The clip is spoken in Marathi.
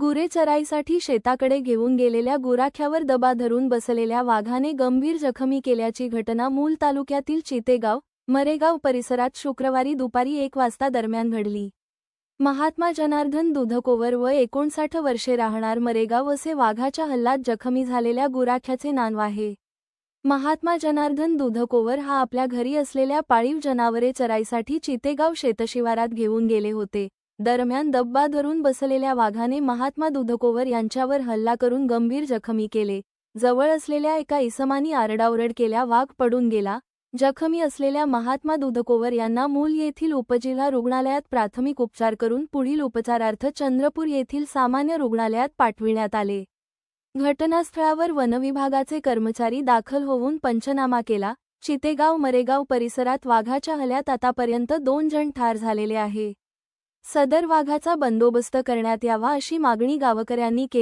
गुरे चराईसाठी शेताकडे घेऊन गेलेल्या गुराख्यावर दबा धरून बसलेल्या वाघाने गंभीर जखमी केल्याची घटना मूल तालुक्यातील चितेगाव मरेगाव परिसरात शुक्रवारी दुपारी एक वाजता दरम्यान घडली. महात्मा जनार्दन दुधकोवर व एकोणसाठ वर्षे राहणार मरेगाव असे वाघाच्या हल्लात जखमी झालेल्या गुराख्याचे नाव आहे. महात्मा जनार्दन दुधकोवर हा आपल्या घरी असलेल्या पाळीव जनावरे चराईसाठी चितेगाव शेतशिवारात घेऊन गेले होते. दरम्यान दब्बा धरून बसलेल्या वाघाने महात्मा दुधकोवर यांच्यावर हल्ला करून गंभीर जखमी केले. जवळ असलेल्या एका इसमानी आरडाओरड केल्या वाघ पडून गेला. जखमी असलेल्या महात्मा दुधकोवर यांना मूल येथील उपजिल्हा रुग्णालयात प्राथमिक उपचार करून पुढील उपचारार्थ चंद्रपूर येथील सामान्य रुग्णालयात पाठविण्यात आले. घटनास्थळावर वनविभागाचे कर्मचारी दाखल होऊन पंचनामा केला. चितेगाव मरेगाव परिसरात वाघाच्या हल्ल्यात आतापर्यंत दोन जण ठार झालेले आहे. सदर वाघाचा बंदोबस्त करण्यात यावा अशी मागणी गावकऱ्यांनी केली.